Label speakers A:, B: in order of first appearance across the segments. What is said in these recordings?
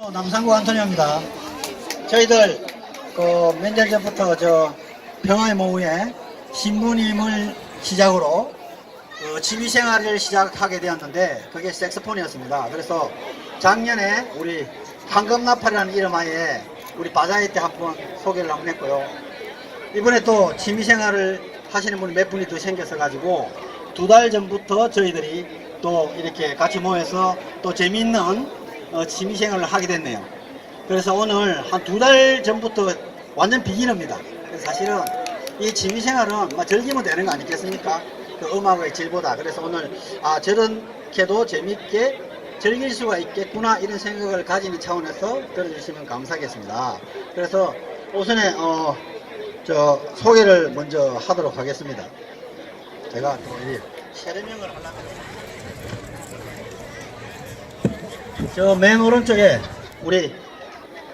A: 어, 남상구 안토니오입니다. 저희들 그 몇년 전부터 저 평화의 모후에 신부님을 시작으로 그 취미생활을 시작하게 되었는데 그게 색스폰이었습니다. 그래서 작년에 우리 황금나팔이라는 이름 하에 우리 바자회 때 한번 소개를 한번 했고요. 이번에 또 취미 생활을 하시는 분이 몇 분이 더 생겨서 가지고 두 달 전부터 저희들이 또 이렇게 같이 모여서 또 재미있는 어, 취미생활을 하게 됐네요. 그래서 오늘 한 두 달 전부터 완전 비기너입니다. 사실은 이 취미생활은 뭐 즐기면 되는 거 아니겠습니까? 그 음악의 질보다. 그래서 오늘 아 저렇게도 재밌게 즐길 수가 있겠구나 이런 생각을 가지는 차원에서 들어주시면 감사하겠습니다. 그래서 우선에 어, 저 소개를 먼저 하도록 하겠습니다. 제가 또이 세례명을 하려면 저 맨 오른쪽에 우리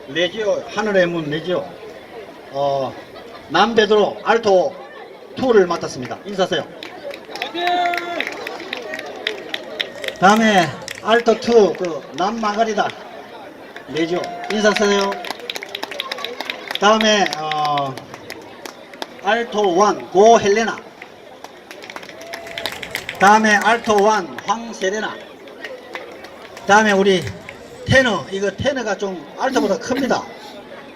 A: 레지오 하늘의 문 레지오 어 남베드로 알토 2를 맡았습니다. 인사하세요. 다음에 알토 2 그 남마가리다 레지오 인사하세요. 다음에 어 알토 1 고 헬레나 다음에 알토 1 황세레나 다음에 우리 테너 이거 테너가 좀 알토보다 큽니다.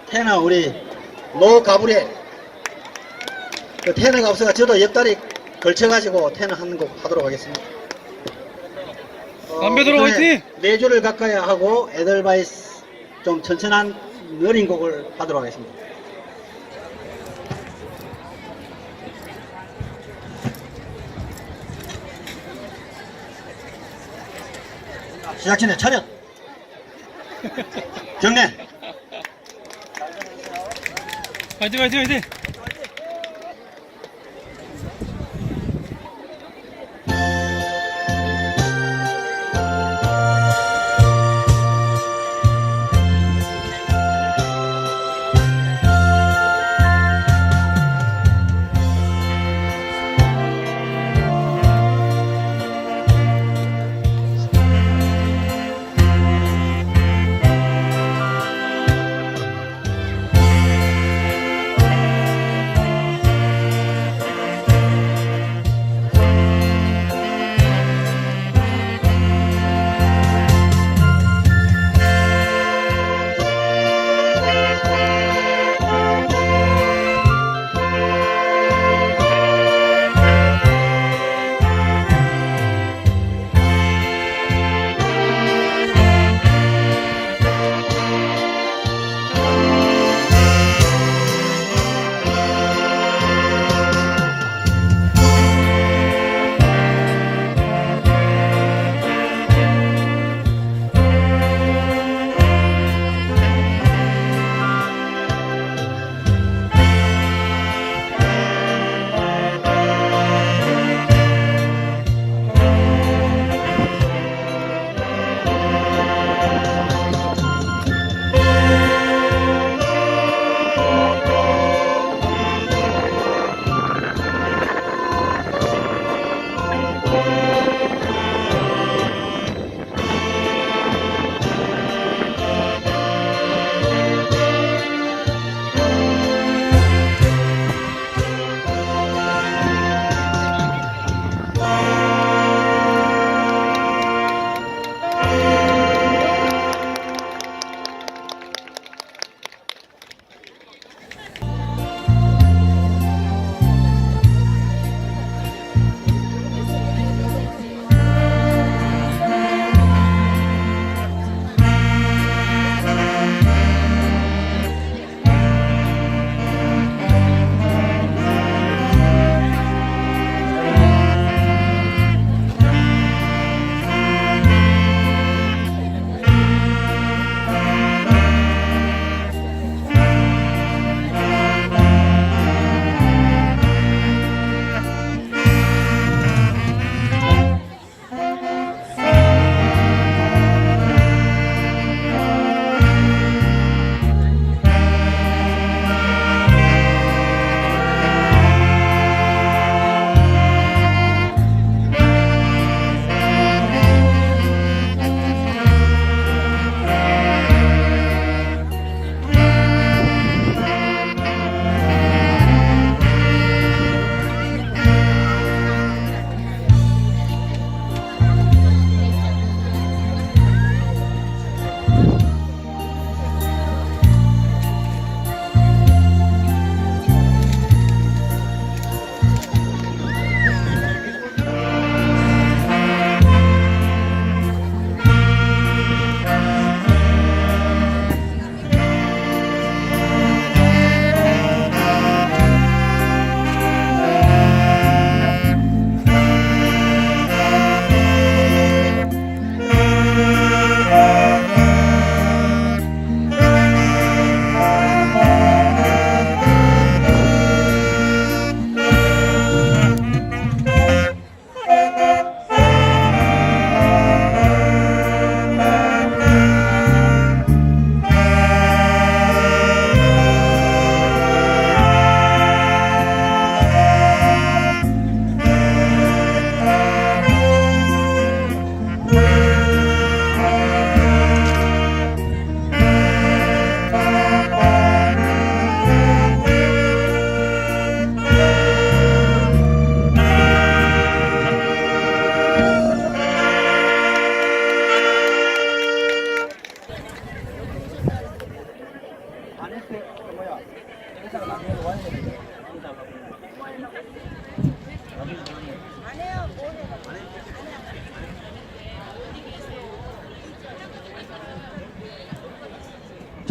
A: 테너 우리 노 가브리엘. 그 테너가 없어가 저도 옆다리 걸쳐가지고 테너 하는 곡 하도록 하겠습니다. 어,
B: 남배도로
A: 그다음에
B: 화이팅!
A: 네 줄을 가까이 하고 에델바이스 좀 천천한 느린 곡을 하도록 하겠습니다 전에 차렷. 경례.
B: 화이팅 화이팅 화이팅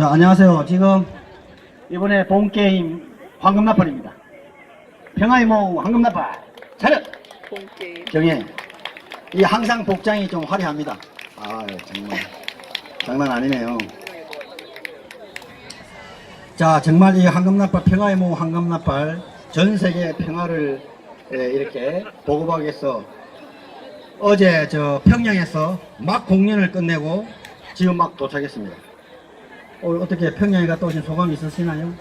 A: 자, 안녕하세요. 지금 이번에 본 게임 황금 나팔입니다. 평화의 모 황금 나팔. 차렷!
C: 본 게임.
A: 경혜. 이 항상 복장이 좀 화려합니다. 아, 정말. 장난 아니네요. 자, 정말 이 황금 나팔, 평화의 모 황금 나팔, 전 세계 평화를 예, 이렇게 보고하기 위해서 어제 저 평양에서 막 공연을 끝내고 지금 막 도착했습니다. 어, 어떻게 평양에 갔다 오신 소감이 있으시나요?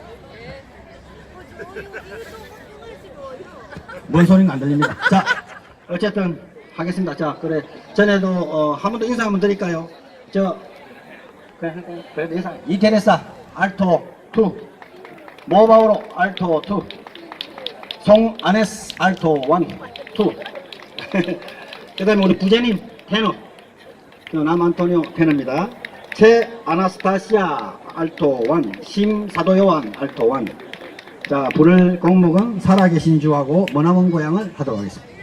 A: 뭔 소리는 안 들립니다. 자, 어쨌든 하겠습니다. 자, 그래. 전에도 어, 한 번 더 인사 한 번 드릴까요? 저? 그래도 인사. 이테레사, 알토 2. 모바우로, 알토 2. 송 아네스, 알토 1, 2. 그 다음에 우리 부제님, 테너. 저 남안토니오 테너입니다. 제 아나스타시아 알토완, 심사도요한 알토완. 자, 부를 공목은 살아계신 주하고 머나먼 고향을 하도록 하겠습니다.